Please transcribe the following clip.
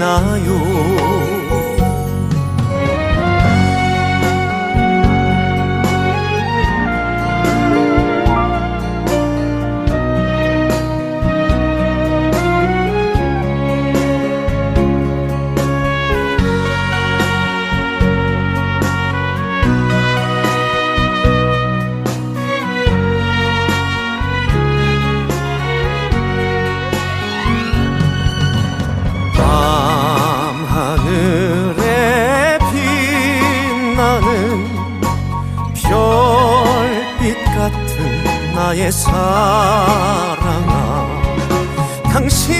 눈물이 나요 같은 나의 사랑아 당신